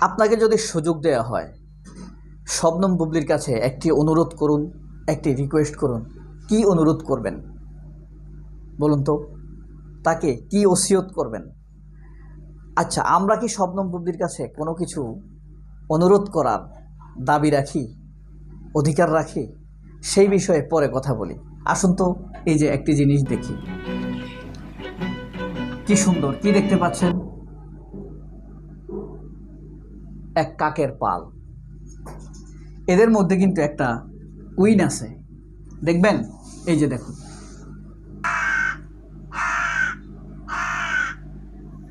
আপনাকে যদি সুযোগ দেওয়া হয়, শবনম বুবলির কাছে একটি অনুরোধ করুন, একটি রিকোয়েস্ট করুন, কি অনুরোধ করবেন? বলুন তো, তাকে কি ওসিয়ত করবেন? আচ্ছা আমরা কি শবনম বুবলির কাছে কোনো কিছু অনুরোধ করার দাবি রাখি, অধিকার রাখি? সেই বিষয়ে পরে কথা বলি। আসুন তো, এই যে একটি জিনিস দেখি। কি সুন্দর, কি দেখতে পাচ্ছেন? এক কাকের পাল। এদের মধ্যে কিন্তু একটা উইন আছে। দেখবেন? এই যে দেখুন।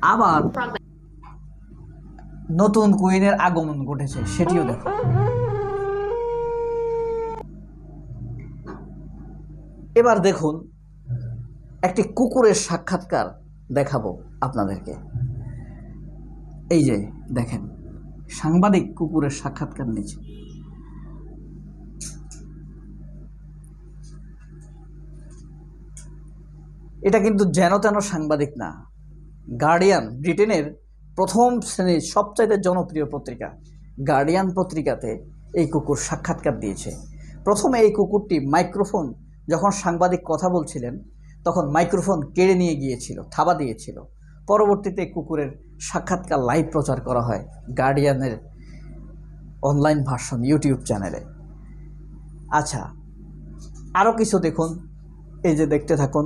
আবার নতুন কুইনের আগমন ঘটেছে, সেটিও দেখুন। এবার দেখুন, একটি কুকুরের সাক্ষাৎকার দেখাবো আপনাদেরকে। এই যে, দেখেন। সাংবাদিক কুকুরের সাক্ষাৎকার নিয়েছে। এটা কিন্তু যেন তেন সাংবাদিক না। গার্ডিয়ান, ব্রিটেনের প্রথম শ্রেণির সবচাইতে জনপ্রিয় পত্রিকা, গার্ডিয়ান পত্রিকাতে এই কুকুর সাক্ষাৎকার দিয়েছে। প্রথমে এই কুকুরটি মাইক্রোফোন, যখন সাংবাদিক কথা বলছিলেন, তখন মাইক্রোফোন কেড়ে নিয়ে গিয়েছিল, থাবা দিয়েছিল। পরবর্তীতে কুকুরের সাক্ষাৎকার লাইভ প্রচার করা হয় গার্ডিয়ানের অনলাইন ভার্সন ইউটিউব চ্যানেলে আচ্ছা আরও কিছু দেখুন। এই যে দেখতে থাকুন।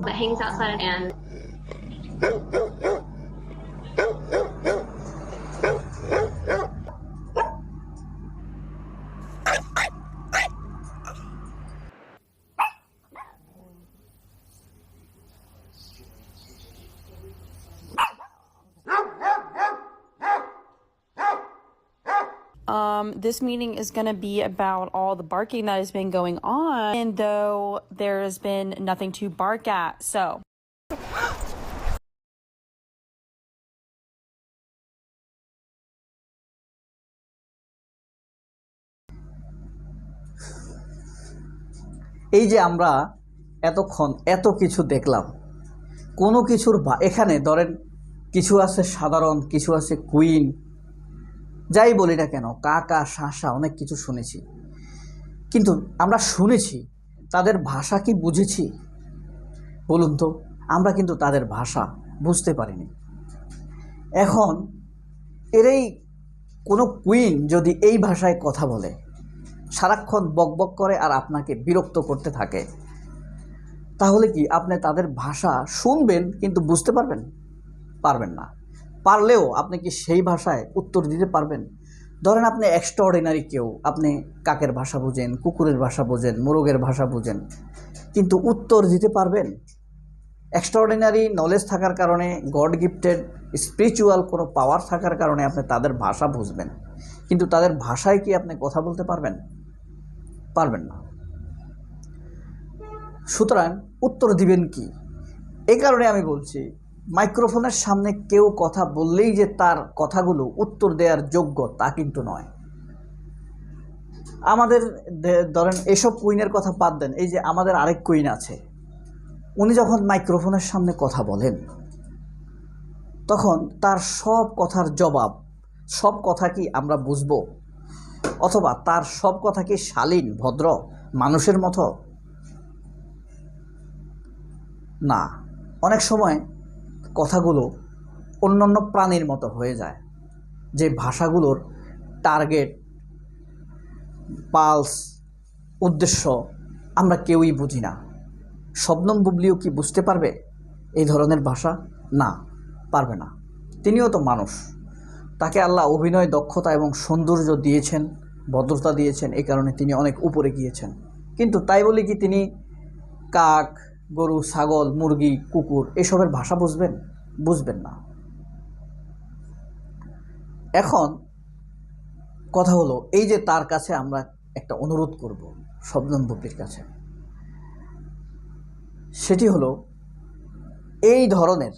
This meeting is going to be about all the barking that has been going on, and though there has been nothing to bark at. So, এই যে আমরা এতক্ষণ এত কিছু দেখলাম কোনো কিছুর বা এখানে ধরেন কিছু আছে সাধারণ কিছু আছে কুইন যাই বলি না কেন কাকা শাসা অনেক কিছু শুনেছি। কিন্তু আমরা শুনেছি, তাদের ভাষা কি বুঝেছি? বলুন তো, আমরা কিন্তু তাদের ভাষা বুঝতে পারিনি। এখন, এরই কোনো কুইন যদি এই ভাষায় কথা বলে, সারাক্ষণ বকবক করে আর আপনাকে বিরক্ত করতে থাকে, তাহলে কি আপনি তাদের ভাষা শুনবেন কিন্তু বুঝতে পারবেন? পারবেন না। পারলেও আপনি কি সেই ভাষায় উত্তর দিতে পারবেন? ধরেন আপনি এক্সট্রাঅর্ডিনারি কেউ, আপনি কাকের ভাষা বোঝেন, কুকুরের ভাষা বোঝেন, মোরগের ভাষা বোঝেন, কিন্তু উত্তর দিতে পারবেন? এক্সট্রাঅর্ডিনারি নলেজ থাকার কারণে গড গিফটেড স্পিরিচুয়াল কোনো পাওয়ার থাকার কারণে আপনি তাদের ভাষা বুঝবেন। কিন্তু তাদের ভাষায় কি আপনি কথা বলতে পারবেন? পারবেন না। সুতরাং উত্তর দিবেন কি? এই কারণে আমি বলছি মাইক্রোফোনের সামনে কেউ কথা বললেই যে তার কথাগুলো উত্তর দেওয়ার যোগ্য তা কিন্তু নয়। আমাদের ধরেন এসব কুইনের কথা বাদ দেন, এই যে আমাদের আরেক কুইন আছে, উনি যখন মাইক্রোফোনের সামনে কথা বলেন, তখন তার সব কথার জবাব, সব কথা কি আমরা বুঝব? অথবা তার সব কথা কি শালীন, ভদ্র, মানুষের মতো? না। অনেক সময় কথাগুলো অন্যান্য প্রাণীর মতো হয়ে যায়, যে ভাষাগুলোর টার্গেট পালস উদ্দেশ্য আমরা কেউই বুঝি না। শবনম বুবলিও কি বুঝতে পারবে এই ধরনের ভাষা? না, পারবে না। তিনিও তো মানুষ। তাকে আল্লাহ অভিনয়, দক্ষতা এবং সৌন্দর্য দিয়েছেন, ভদ্রতা দিয়েছেন এই কারণে তিনি অনেক উপরে গিয়েছেন। কিন্তু তাই বলে কি তিনি কাক গরু, ছাগল, মুরগি, কুকুর, এসবের ভাষা বুঝবেন? বুঝবেন না। এখন কথা হলো, এই যে তার কাছে আমরা একটা অনুরোধ করব, শবনম বুবলির কাছে। সেটি হলো, এই ধরনের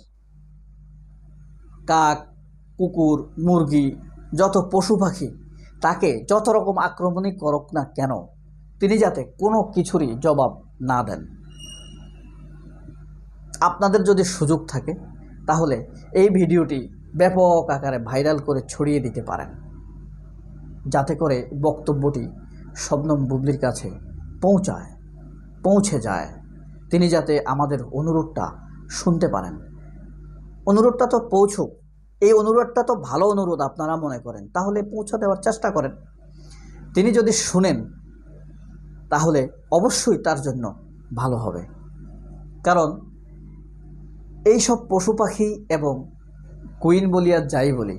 কাক, কুকুর, মুরগি, যত পশু পাখি, তাকে যত রকম আক্রমণই করুক না কেন, তিনি যাতে কোনো কিছুরই জবাব না দেন। আপনাদের যদি সুযোগ থাকে, তাহলে এই ভিডিওটি ব্যাপক আকারে ভাইরাল করে ছড়িয়ে দিতে পারেন। যাতে করে বক্তব্যটি শবনম বুবলির কাছে পৌঁছায়, পৌঁছে যায়। তিনি যাতে আমাদের অনুরোধটা শুনতে পারেন। অনুরোধটা তো পৌঁছুক। এই অনুরোধটা তো ভালো অনুরোধ আপনারা মনে করেন। তাহলে পৌঁছা দেওয়ার চেষ্টা করেন। তিনি যদি শুনেন, তাহলে অবশ্যই তার জন্য ভালো হবে। কারণ এই সব পশু পাখি এবং কুইন বলি আর যাই বলি,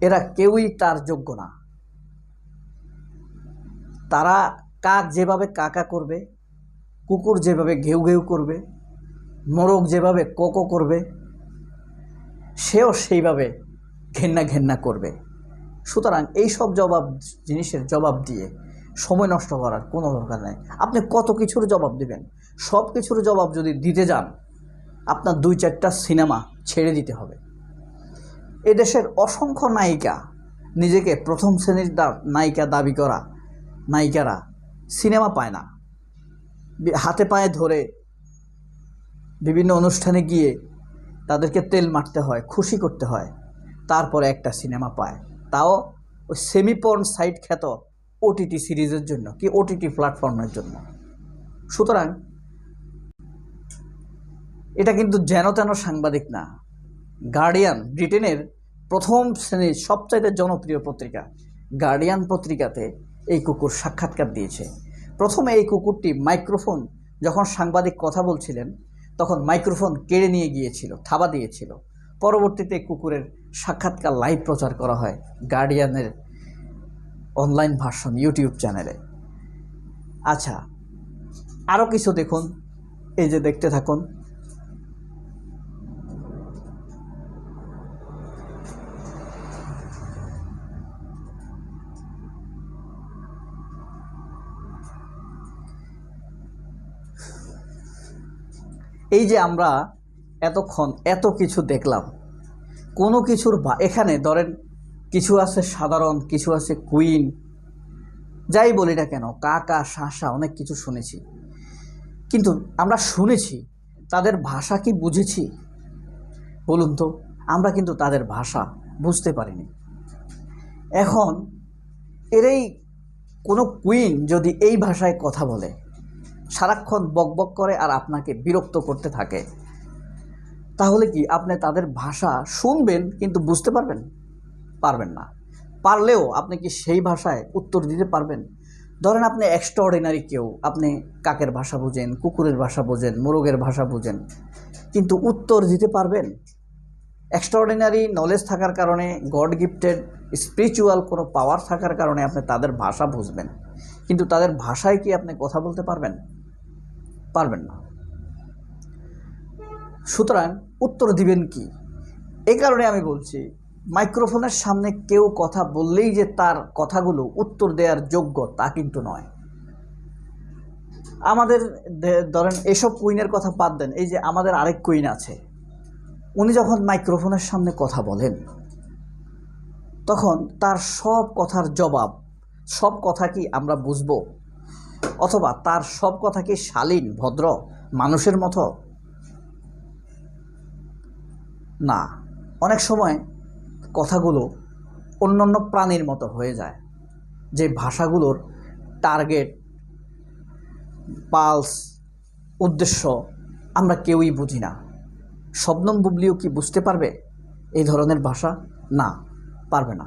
এরা কেউই তার যোগ্য না। তারা কাক যেভাবে কাকা করবে, কুকুর যেভাবে ঘেউ ঘেউ করবে, মোরগ যেভাবে কোকো করবে, সেও সেইভাবে ঘেন্না ঘেন্না করবে। সুতরাং এই সব জবাব, জিনিসের জবাব দিয়ে সময় নষ্ট করার কোনো দরকার নেই। আপনি কত কিছুর জবাব দিবেন? সব কিছুর জবাব যদি দিতে যান আপনার দুই চারটা সিনেমা ছেড়ে দিতে হবে। এদেশের অসংখ্য নায়িকা, নিজেকে প্রথম শ্রেণির নায়িকা দাবি করা, নায়িকারা সিনেমা পায় না। হাতে পায়ে ধরে বিভিন্ন অনুষ্ঠানে গিয়ে তাদেরকে তেল মারতে হয়, খুশি করতে হয়, তারপরে একটা সিনেমা পায়। তাও ওই সেমিপর্ন সাইট খ্যাত ওটিটি সিরিজের জন্য, কি ওটিটি প্ল্যাটফর্মের জন্য। সুতরাং এটা কিন্তু যেন তেন সাংবাদিক না। গার্ডিয়ান ব্রিটেনের প্রথম শ্রেণির সবচাইতে জনপ্রিয় পত্রিকা গার্ডিয়ান পত্রিকাতে এই কুকুর সাক্ষাৎকার দিয়েছে। প্রথমে এই কুকুরটি মাইক্রোফোন, যখন সাংবাদিক কথা বলছিলেন, তখন মাইক্রোফোন কেড়ে নিয়ে গিয়েছিল, থাবা দিয়েছিল। পরবর্তীতে কুকুরের সাক্ষাৎকার লাইভ প্রচার করা হয় গার্ডিয়ানের অনলাইন ভার্সন ইউটিউব চ্যানেলে আচ্ছা আরও কিছু দেখুন। এই যে দেখতে থাকুন। এই যে আমরা এতক্ষণ এত কিছু দেখলাম, কোনো কিছুর বা, এখানে ধরেন কিছু আছে সাধারণ, কিছু আছে কুইন, যাই বলি না কেন, কাকা, শাসা, অনেক কিছু শুনেছি। কিন্তু আমরা শুনেছি, তাদের ভাষা কি বুঝেছি? বলুন তো, আমরা কিন্তু তাদের ভাষা বুঝতে পারিনি। এখন এরই কোনো কুইন যদি এই ভাষায় কথা বলে সারাক্ষণ বকবক করে আর আপনাকে বিরক্ত করতে থাকে। তাহলে কি আপনি তাদের ভাষা শুনবেন কিন্তু বুঝতে পারবেন? পারবেন না। পারলেও আপনি কি সেই ভাষায় উত্তর দিতে পারবেন? ধরেন আপনি এক্সট্রাঅর্ডিনারি কেউ, আপনি কাকের ভাষা বোঝেন, কুকুরের ভাষা বোঝেন, মোরগের ভাষা বোঝেন, কিন্তু উত্তর দিতে পারবেন? এক্সট্রাঅর্ডিনারি নলেজ থাকার কারণে গড গিফটেড স্পিরিচুয়াল কোনো পাওয়ার থাকার কারণে আপনি তাদের ভাষা বুঝবেন। কিন্তু তাদের ভাষায় কি আপনি কথা বলতে পারবেন? পারবেন না। সুতরাং উত্তর দিবেন কি? এই কারণে আমি বলছি, মাইক্রোফোনের সামনে কেউ কথা বললেই যে তার কথাগুলো উত্তর দেওয়ার যোগ্য তা কিন্তু নয়। আমাদের ধরেন এসব কুইনের কথা বাদ দেন, এই যে আমাদের আরেক কুইন আছে, উনি যখন মাইক্রোফোনের সামনে কথা বলেন, তখন তার সব কথার জবাব, সব কথা কি আমরা বুঝব? অথবা তার সব কথা কি শালীন, ভদ্র, মানুষের মতো? না, অনেক সময় কথাগুলো অন্যান্য প্রাণীর মতো হয়ে যায়। যে ভাষাগুলোর টার্গেট, পালস, উদ্দেশ্য আমরা কেউই বুঝি না। শবনম বুবলিও কি বুঝতে পারবে এই ধরনের ভাষা? না, পারবে না।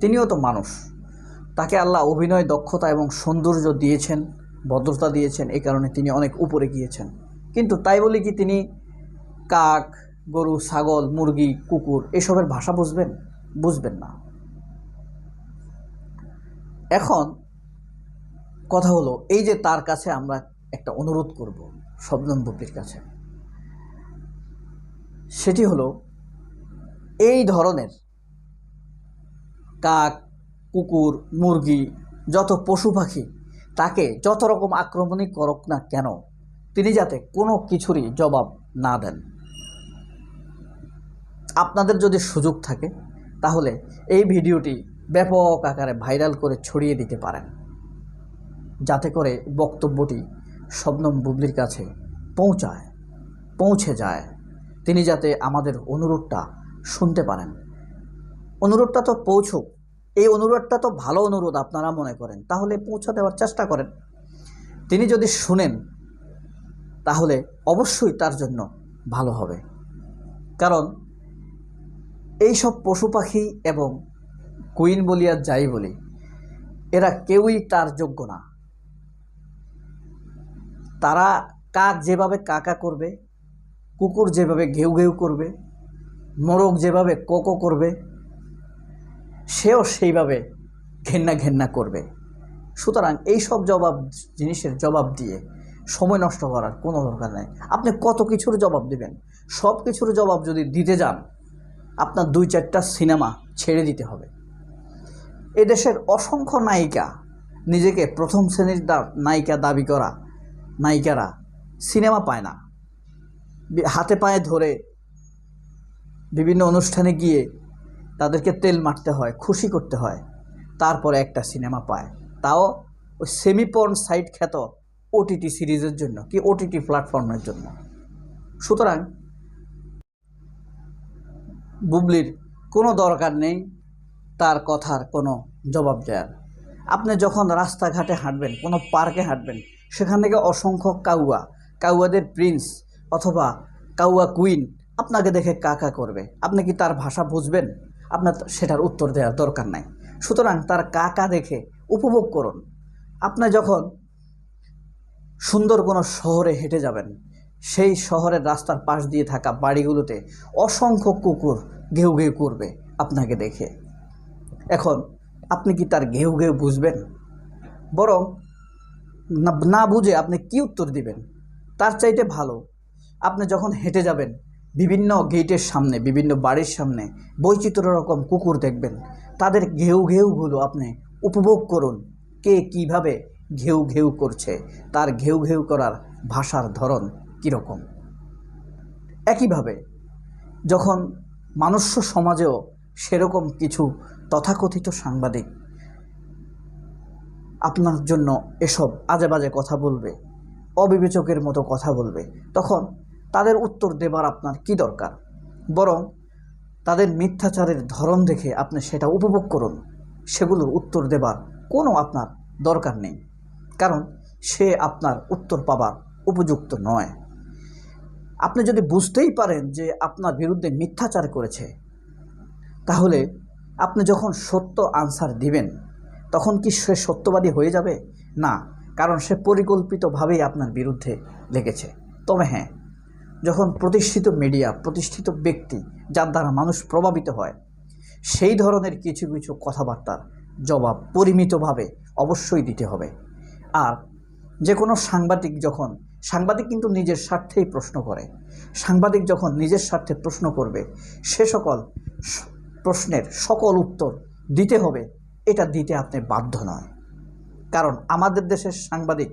তিনিও তো মানুষ। তাকে আল্লাহ অভিনয়, দক্ষতা এবং সৌন্দর্য দিয়েছেন, ভদ্রতা দিয়েছেন এই কারণে তিনি অনেক উপরে গিয়েছেন। কিন্তু তাই বলে কি তিনি কাক, গরু, ছাগল, মুরগি, কুকুর এসবের ভাষা বুঝবেন? বুঝবেন না। এখন কথা হলো, এই যে তার কাছে আমরা একটা অনুরোধ করব, শবনম বুবলির কাছে। সেটি হলো, এই ধরনের কাক কুকুর, মুরগি, যত পশু পাখি, তাকে যত রকম আক্রমণই করুক না কেন, তিনি যাতে কোনো কিছুরই জবাব না দেন। আপনাদের যদি সুযোগ থাকে, তাহলে এই ভিডিওটি ব্যাপক আকারে ভাইরাল করে ছড়িয়ে দিতে পারেন। যাতে করে বক্তব্যটি শবনম বুবলির কাছে পৌঁছায়, পৌঁছে যায়। তিনি যাতে আমাদের অনুরোধটা শুনতে পারেন। অনুরোধটা তো পৌঁছুক এই অনুরোধটা তো ভালো অনুরোধ আপনারা মনে করেন। তাহলে পৌঁছে দেওয়ার চেষ্টা করেন। তিনি যদি শুনেন, তাহলে অবশ্যই তার জন্য ভালো হবে। কারণ এই সব পশু পাখি এবং কুইন বলি আর যাই বলি, এরা কেউই তার যোগ্য না। তারা কাক যেভাবে কাকা করবে, কুকুর যেভাবে ঘেউ ঘেউ করবে, মোরগ যেভাবে কোকো করবে সেও সেইভাবে ঘেন্না ঘেন্না করবে। সুতরাং এই সব জবাব, জিনিসের জবাব দিয়ে সময় নষ্ট করার কোনো দরকার নেই। আপনি কত কিছুর জবাব দিবেন? সব কিছুর জবাব যদি দিতে যান, আপনার দুই চারটা সিনেমা ছেড়ে দিতে হবে। এদেশের অসংখ্য নায়িকা, নিজেকে প্রথম শ্রেণির নায়িকা দাবি করা, নায়িকারা সিনেমা পায় না। হাতে পায়ে ধরে বিভিন্ন অনুষ্ঠানে গিয়ে তাদেরকে তেল মারতে হয়, খুশি করতে হয়। তারপরে একটা সিনেমা পায়। তাও ওই সেমিপর্ন সাইট খ্যাত ওটিটি সিরিজের জন্য, কি ওটিটি প্ল্যাটফর্মের জন্য। সুতরাং বুবলির কোনো দরকার নেই, তার কথার কোনো জবাব দেওয়ার আপনি যখন রাস্তাঘাটে হাঁটবেন, কোনো পার্কে হাঁটবেন, সেখান থেকে অসংখ্য কাউয়া, কাউয়াদের প্রিন্স অথবা কাউয়া কুইন আপনাকে দেখে কাকা করবে। আপনি কি তার ভাষা বুঝবেন? আপনার সেটার উত্তর দেওয়ার দরকার নাই। সুতরাং তার কাকা দেখে উপভোগ করুন। আপনি যখন সুন্দর কোনো শহরে হেঁটে যাবেন, সেই শহরের রাস্তার পাশ দিয়ে থাকা বাড়িগুলোতে অসংখ্য কুকুর ঘেউ ঘেউ করবে আপনাকে দেখে। এখন আপনি কি তার ঘেউ ঘেউ বুঝবেন? বরং না না বুঝে আপনি কি উত্তর দিবেন? তার চাইতে ভালো, আপনি যখন হেঁটে যাবেন বিভিন্ন গেটের সামনে, বিভিন্ন বাড়ির সামনে বৈচিত্র্য রকম কুকুর দেখবেন। তাদের ঘেউ ঘেউগুলো আপনি উপভোগ করুন। কে কীভাবে ঘেউ ঘেউ করছে, তার ঘেউ ঘেউ করার ভাষার ধরন কীরকম? একইভাবে, যখন মানুষ্য সমাজেও সেরকম কিছু তথাকথিত সাংবাদিক আপনার জন্য এসব আজে বাজে কথা বলবে, অবিবেচকের মতো কথা বলবে, তখন তাদের উত্তর দেবার আপনার কি দরকার? বরং তাদের মিথ্যাচারের ধরন দেখে আপনি সেটা উপভোগ করুন। সেগুলোর উত্তর দেবার কোনো আপনার দরকার নেই। কারণ সে আপনার উত্তর পাবার উপযুক্ত নয়। আপনি যদি বুঝতেই পারেন যে আপনার বিরুদ্ধে মিথ্যাচার করেছে, তাহলে আপনি যখন সত্য আনসার দিবেন, তখন কি সে সত্যবাদী হয়ে যাবে? না, কারণ সে পরিকল্পিতভাবেই আপনার বিরুদ্ধে লেগেছে। তবে হ্যাঁ যখন প্রতিষ্ঠিত মিডিয়া প্রতিষ্ঠিত ব্যক্তি, যার দ্বারা মানুষ প্রভাবিত হয়, সেই ধরনের কিছু কিছু কথাবার্তার জবাব পরিমিতভাবে অবশ্যই দিতে হবে। আর যে কোনো সাংবাদিক যখন, সাংবাদিক কিন্তু নিজের স্বার্থেই প্রশ্ন করে। সাংবাদিক যখন নিজের স্বার্থে প্রশ্ন করবে, সে সকল প্রশ্নের সকল উত্তর দিতে হবে, এটা দিতে আপনি বাধ্য নয়। কারণ আমাদের দেশের সাংবাদিক,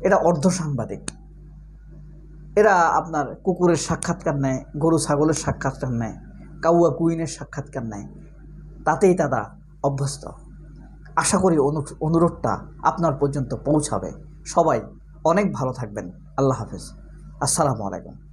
এটা অর্ধ সাংবাদিক। এরা আপনার কুকুরের সাক্ষাৎকার নেয়, গরু ছাগলের সাক্ষাৎকার নেয়, কাউয়া কুইনের সাক্ষাৎকার নেয়। তাতেই তারা অভ্যস্ত। আশা করি অনু- অনুরোধটা আপনার পর্যন্ত পৌঁছাবে। সবাই অনেক ভালো থাকবেন। আল্লাহ হাফিজ। আসসালামু আলাইকুম।